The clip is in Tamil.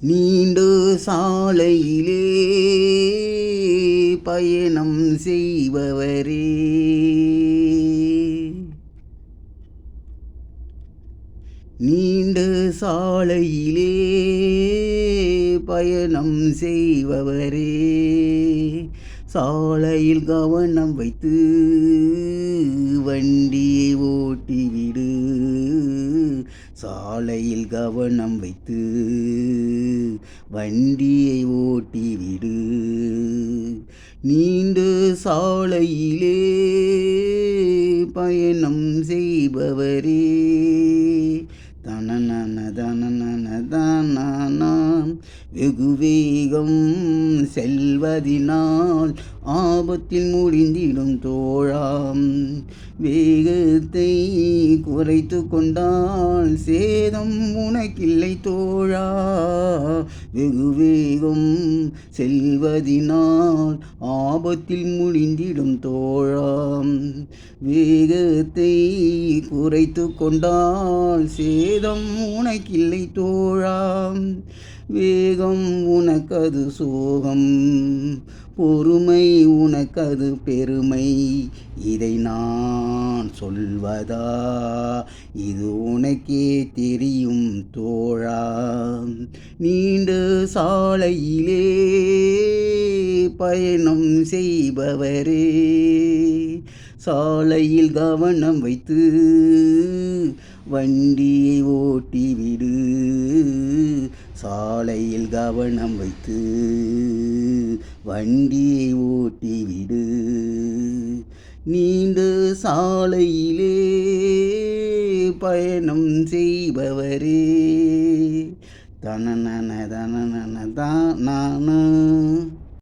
நீண்ட சாலையிலே பயணம் செய்பவரே. நீண்ட சாலையிலே பயணம் செய்பவரே. சாலையில் கவனம் வைத்து வண்டியை ஓட்டி சாலையில் கவனம் வைத்து வண்டியை ஓட்டிவிடு. நீண்ட சாலையிலே பயணம் செய்பவரே. தனனன தனன வெகுவேகம் செல்வதினால் ஆபத்தில் முடிந்திடும் தோழாம். வேகத்தை குறைத்து கொண்டால் சேதம் உனக்கில்லை தோழா. வெகுவேகம் செல்வதினால் ஆபத்தில் முடிந்திடும் தோழாம். வேகத்தை குறைத்து கொண்டால் சேதம் உனக்கில்லை தோழாம். வேகம் உனக்கது சோகம். பொறுமை உனக்கது பெருமை. இதை நான் சொல்வதா? இது உனக்கே தெரியும் தோழா. நீண்ட சாலையிலே பயணம் செய்பவரே. சாலையில் கவனம் வைத்து வண்டியை ஓட்டிவிடு. சாலையில் கவனம் வைத்து வண்டியை ஓட்டிவிடு. நீண்ட சாலையிலே பயணம் செய்பவரே. தனனன தனனன தான